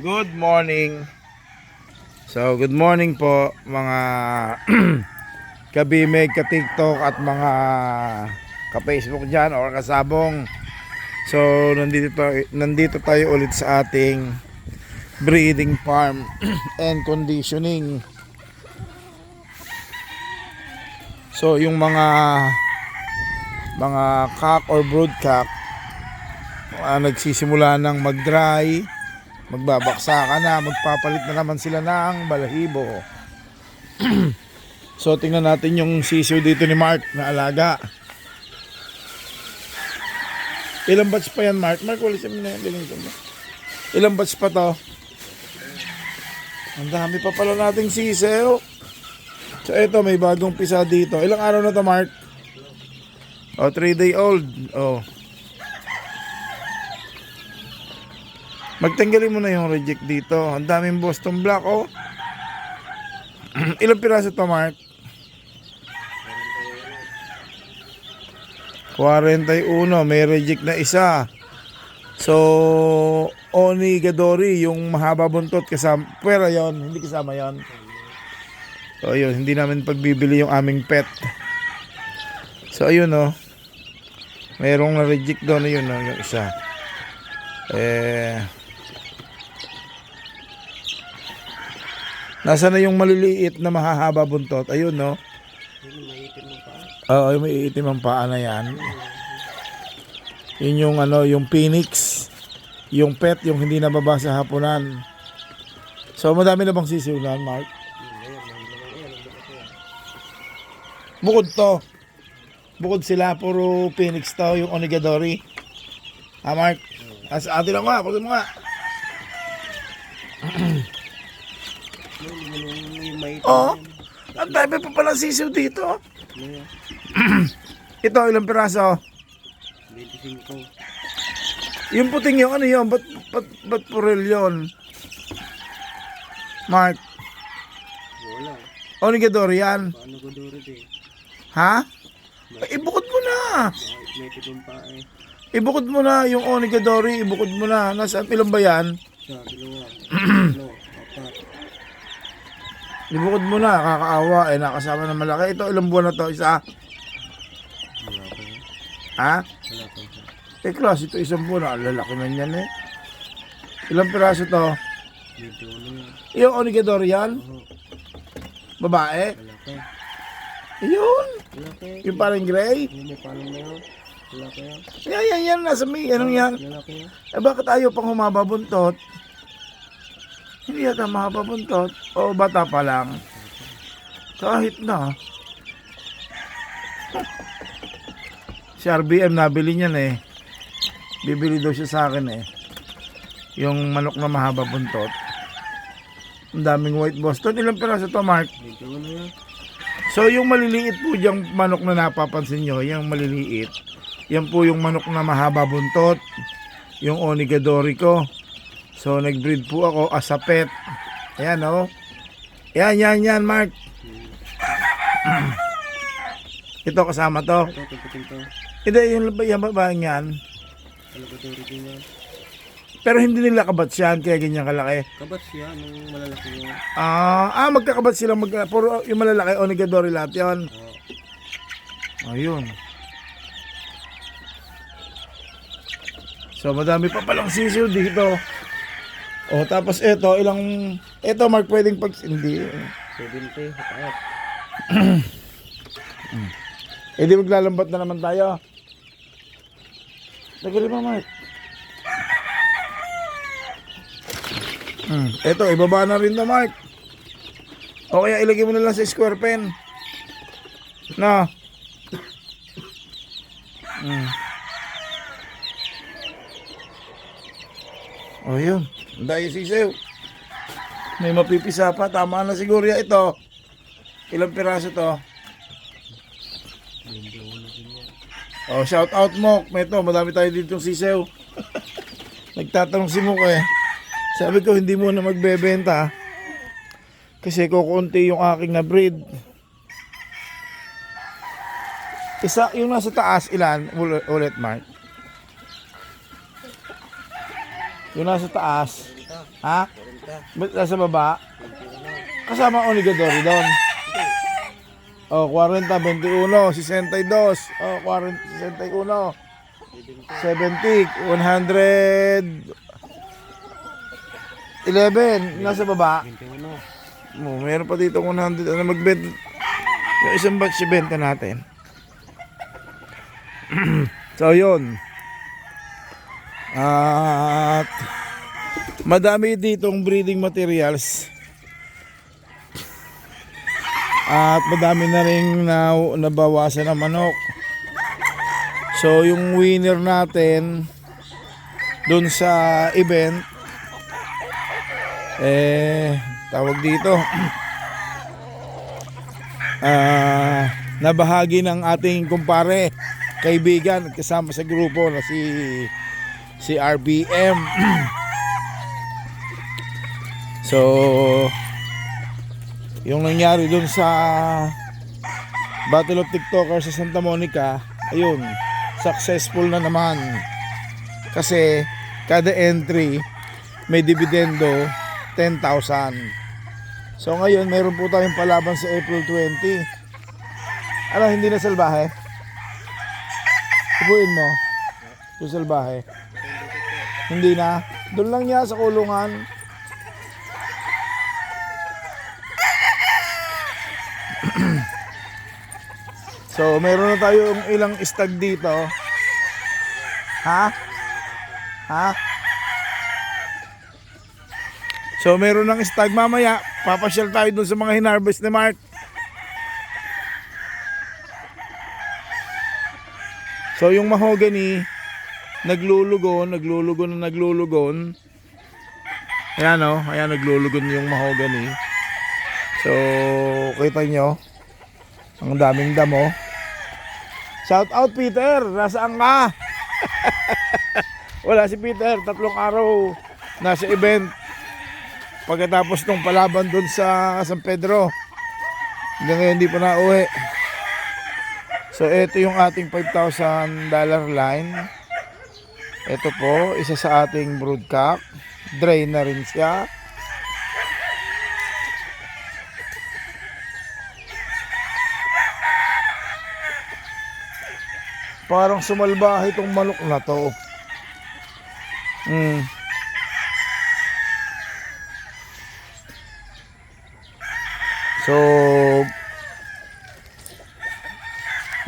Good morning. So, good morning po mga kabimig, ka-TikTok at mga ka-Facebook dyan or kasabong. So, nandito nandito tayo ulit sa ating breeding farm and conditioning. So, yung mga mga cock or brood cock ah, nagsisimula ng mag-dry, magbabaksa ka na, magpapalit na naman sila ng balahibo. so tingnan natin yung sisiw dito ni Mark na alaga. Ilang batch pa yan Mark? Mark, wala siya na yan. Ilang batch pa to? Ang dami pa pala nating sisiw. So ito, may bagong pisa dito. Ilang araw na to Mark? Oh, 3 day old. Oh. Magtanggalin mo na yung reject dito. Ang daming Boston Black, oh. Ilang piraso to, Mark? 41. May reject na isa. So, Onigadori, yung mahaba buntot kasama. Pero yon hindi kasama yon. So, yun, hindi namin pagbibili yung aming pet. So, ayun, oh. Mayroong na-reject doon, yun, oh, yung isa. Eh, Nasa na yung maliliit na mahahaba buntot? Ayun, no? Oo, yung may itim ang paa na yan. Yun yung ano, yung phoenix. Yung pet, yung hindi nababa sa hapunan. So, madami na bang sisiw Mark? Bukod to. Bukod sila, puro phoenix to, yung onigadori. Ha, Mark? As atin lang nga, kunin mo. Oo. Oh, ang dami pa pala sisiw dito. Ito, ilang piraso? 25. Yung puting yung ano yun, ba't, ba't, ba't purel yun? Mark, Wala. Onigador yan. Paano durit eh? Ha? Eh, Ibukod mo na. May tipong pa eh. Ibukod mo na yung Onigadori, ibukod mo na. Nasaan ilan ba yan? Sa dalawa. Ano? Apat. Ibukod mo na, kakaawa. Eh, nakasama na malaki. Ito, ilang buwan na to? Isa? Wala pa. Ha? Wala pa yun. Eh, class, ito isang buwan. Ang lalaki na yan eh. Ilang piraso to? 21 yan. Yung Onigadori yan? Babae? Wala pa. Yun. Wala pa. Yung parang gray? Na yun. Wala pa yan. Yan, yan, yan. Nasa may, anong yan? Wala pa yan. Eh, bakit ayaw pang humaba buntot? Hindi yata mahaba buntot. O, bata pa lang. Kahit na. Si RBM nabili niyan eh. Bibili daw siya sa akin eh. Yung manok na mahaba buntot. Ang daming white Boston. Ilang piraso to, Mark? 21 na yan. So yung maliliit po diyang manok na napapansin nyo, yung maliliit, yan po yung manok na mahaba buntot, yung Onigadori ko. So nag-breed po ako as a pet. Ayan oh. Yan, yan, yan, Mark. Ito kasama to. Ito, tuputin to. Hindi, yung, yung babaeng yan. Din yan. Pero hindi nila kabat yan, kaya ganyan kalaki. Kabats yan. Nung malalaki yun. Ah, ah magkakabat sila, mag, puro yung malalaki, Onigadori lahat. Oo. Ayun. So madami pa palang sisiw dito. Oh, tapos ito, ilang ito Mark pwedeng pag hindi. 70. Apat. Eh di maglalambat na naman tayo. Tagali mo Mark. Hmm, ito ibaba na rin to Mark. O kaya ilagay mo na lang sa square pen. Na. Hmm. O yun. Dahil sisew. May mapipisa pa. Tama na siguro ya ito. Ilang piraso to? 21 na din yan. Oh, shout out mo. Meto, madami tayo dito sisew. Nagtatanong si Mok eh. Sabi ko hindi mo na magbebenta. Kasi kukunti yung aking na breed. Isa, yung nasa taas, ilan? Ulit Mark. Yung nasa taas. Ha? 40. Ba't nasa baba? 21. Kasama Onigadori doon. Oh, 40, 21, 62. Oh, 40, 61. 70. 70, 100. 11, nasa baba. 21. Oh, meron pa dito 100. Ano magbenta? Yung isang batch ibenta natin. so, yun. At madami ditong breeding materials. At madami na rin na, nabawasan ng manok. So, yung winner natin dun sa event eh tawag dito ah nabahagi ng ating kumpare kaibigan kasama sa grupo na si si RBM so yung nangyari dun sa Battle of TikToker sa Santa Monica ayun successful na naman. Kasi kada entry may dividendo 10,000 so ngayon meron po tayong palaban sa April 20 ano hindi na salbahe? Ibuin mo. Yung salbahe hindi na doon lang niya sa kulungan So, meron na tayong ilang stag dito. Ha? Ha? So, meron ng stag mamaya. Papasyal tayo dun sa mga hinarvest ni Mark. So, yung mahogany, naglulugon, naglulugon na naglulugon. Ayan o, ayan naglulugon yung mahogany. So, kita nyo, ang daming damo. Shout out Peter, nasaan ka? Wala si Peter, tatlong araw nasa event. Pagkatapos ng palaban doon sa San Pedro. Hanggang ngayon hindi pa nauwi. So ito yung ating 5,000 dollar line. Ito po, isa sa ating broodcock. Dry na rin siya. Parang sumalbahe itong manok na to. Mm. So,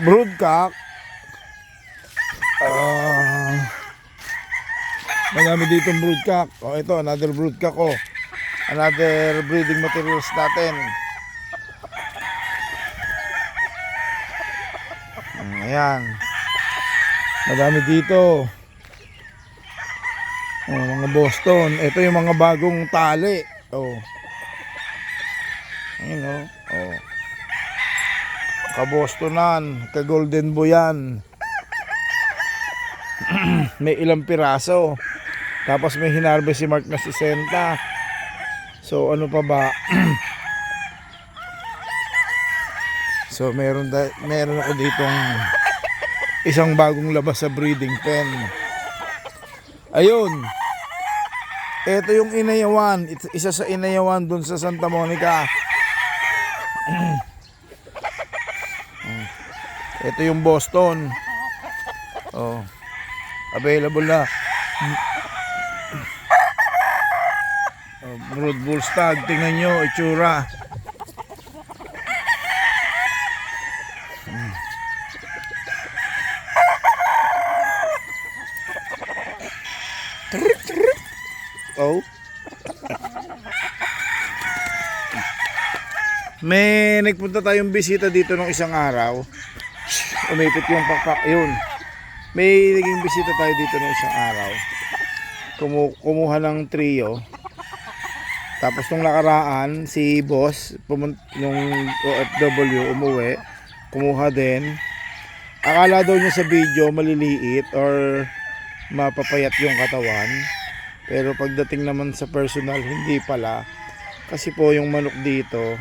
broodcock. Marami ditong broodcock. Oh, ito, another broodcock ko. Another breeding materials natin. Mm, Ayan. Madami dito. Oh, mga Boston. Ito yung mga bagong tali. Oh. Ayun oh. Oh. Ka-Bostonan, ka-Golden Boyan. may ilang piraso. Tapos may hinarvest si Mark na 60. So ano pa ba? so meron da, meron ako ditong isang bagong labas sa breeding pen. Ayun. Ito yung inayawan. Ito- Isa sa inayawan dun sa Santa Monica. Ito yung Boston. Oh. Available na. Brood Bull Stag. Tingnan nyo, itsura. Oh. May nagpunta tayong bisita dito nung isang araw. Umipit yung pakpak yun. May naging bisita tayo dito nung isang araw. Kumu- kumuha ng trio. Tapos nung nakaraan, si boss, nung OFW, umuwi. Kumuha din. Akala daw niya sa video maliliit or mapapayat yung katawan. Pero pagdating naman sa personal, hindi pala. Kasi po yung manok dito,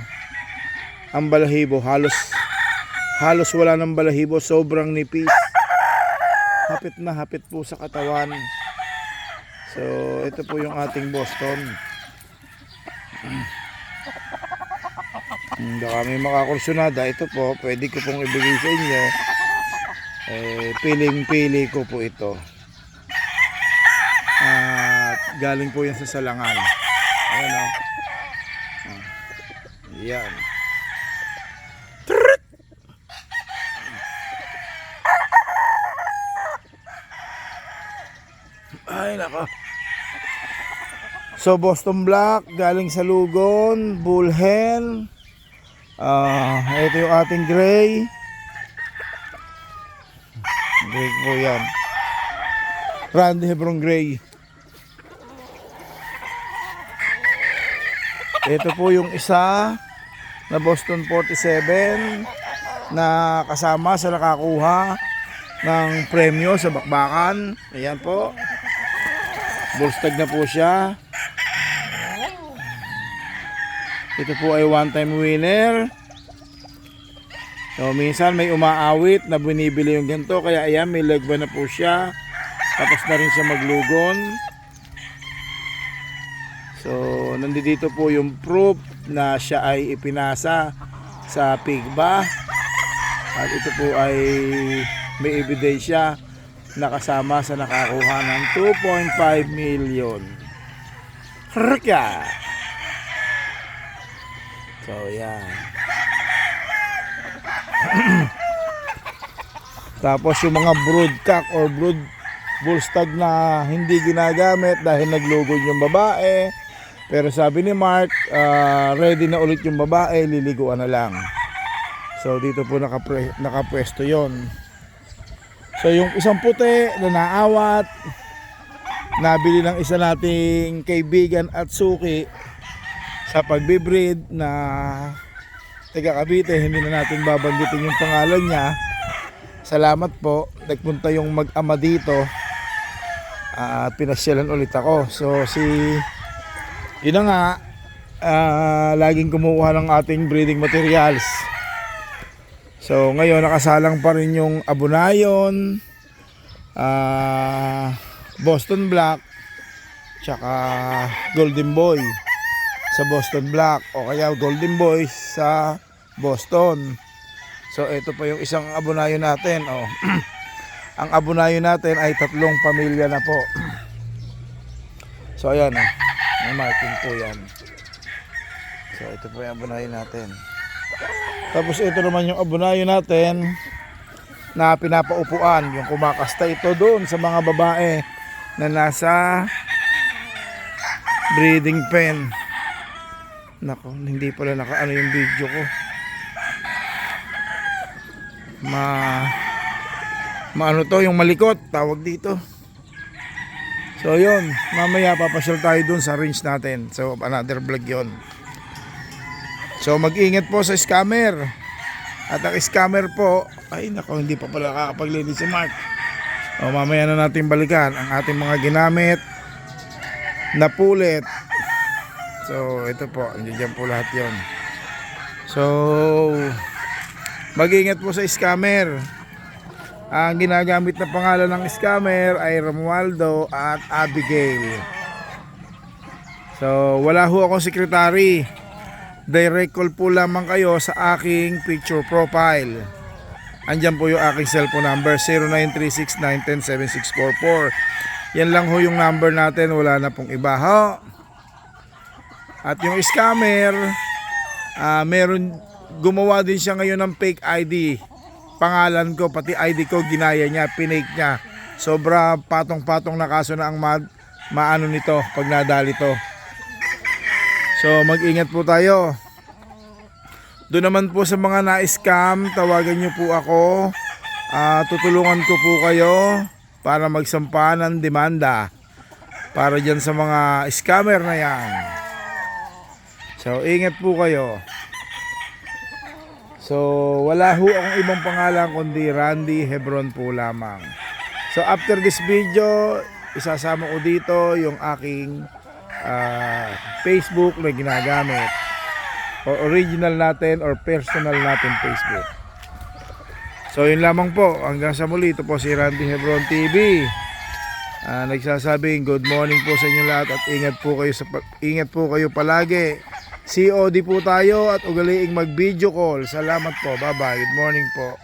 ang balahibo halos halos wala ng balahibo, sobrang nipis. Hapit na hapit po sa katawan. So, ito po yung ating Boston. Hmm, Baka may makakursunada. Ito po, pwede ko pong ibigay sa inyo. Eh, piling-pili ko po ito. At galing po yan sa salangan. Ayan o. Ah, Yan. Ay, nako. So, Boston Black, galing sa Lugon, Bull Hen. Ah, ito yung ating gray. Gray po yan. Randy Hebron Gray. Ito po yung isa na Boston 47 na kasama sa nakakuha ng premyo sa bakbakan. Ayan po. Bullstag na po siya. Ito po ay one time winner. So minsan may umaawit na binibili yung ganito kaya ayan may lagba na po siya. Tapos na rin siya maglugon. So nandito po yung proof na siya ay ipinasa sa pigba. At ito po ay may ebidensya na kasama sa nakakuha ng 2.5 million. Rka! So, yan. Tapos yung mga broodcock or brood bullstag na hindi ginagamit dahil naglugod yung babae. Pero sabi ni Mark, ah, ready na ulit yung babae, liliguan na lang. So dito po nakapre, nakapwesto yon. So yung isang puti na naawat, nabili ng isa nating kaibigan at suki sa pagbibreed na taga Cavite, hindi na natin babanggitin yung pangalan niya. Salamat po, nagpunta yung mag-ama dito at pinasyalan ulit ako. So si, yun na nga, ah, laging kumukuha ng ating breeding materials. So ngayon nakasalang pa rin yung Abunayon, ah, Boston Black, tsaka Golden Boy sa Boston Black o kaya Golden Boy sa Boston. So ito pa yung isang abunayo natin. Oh. Ang abunayo natin ay tatlong pamilya na po. So ayan, oh. may marking po yan. So ito po yung abunayo natin. Tapos ito naman yung abunayo natin na pinapaupuan. Yung kumakasta ito doon sa mga babae na nasa breeding pen. Nako, hindi pala nakaano yung video ko. Ma maano to yung malikot tawag dito. So yun, mamaya papasyal tayo dun sa range natin. So another vlog yun. So mag-ingat po sa scammer. At ang scammer po, ay nako hindi pa pala nakakapaglinis si Mark. O mamaya na natin balikan ang ating mga ginamit na pulit. So ito po, nandiyan po lahat yon. So mag-ingat po sa scammer. Ang ginagamit na pangalan ng scammer ay Romualdo at Abigail. So wala ho akong sekretary direct call po lamang kayo sa aking picture profile. Andyan po yung aking cellphone number 0936-910-7644. Yan lang ho yung number natin, wala na pong iba ho. At yung scammer, ah meron gumawa din siya ngayon ng fake ID. Pangalan ko, pati ID ko, ginaya niya, pinake niya. Sobra patong-patong na kaso na ang ma- maano nito pag nadali to. So mag-ingat po tayo. Doon naman po sa mga na-scam, tawagan niyo po ako. Ah, tutulungan ko po kayo para magsampa ng demanda para dyan sa mga scammer na yan. So ingat po kayo. So wala ho akong ibang pangalan kundi Randy Hebron po lamang. So after this video, isasama ko dito yung aking ah, Facebook na ginagamit or original natin or personal natin Facebook. So yun lamang po. Hanggang sa muli. Ito po si Randy Hebron TV. Ah, nagsasabing good morning po sa inyo lahat at ingat po kayo sa ingat po kayo palagi. COD po tayo at ugaliing mag-video call. Salamat po. Bye-bye. Good morning po.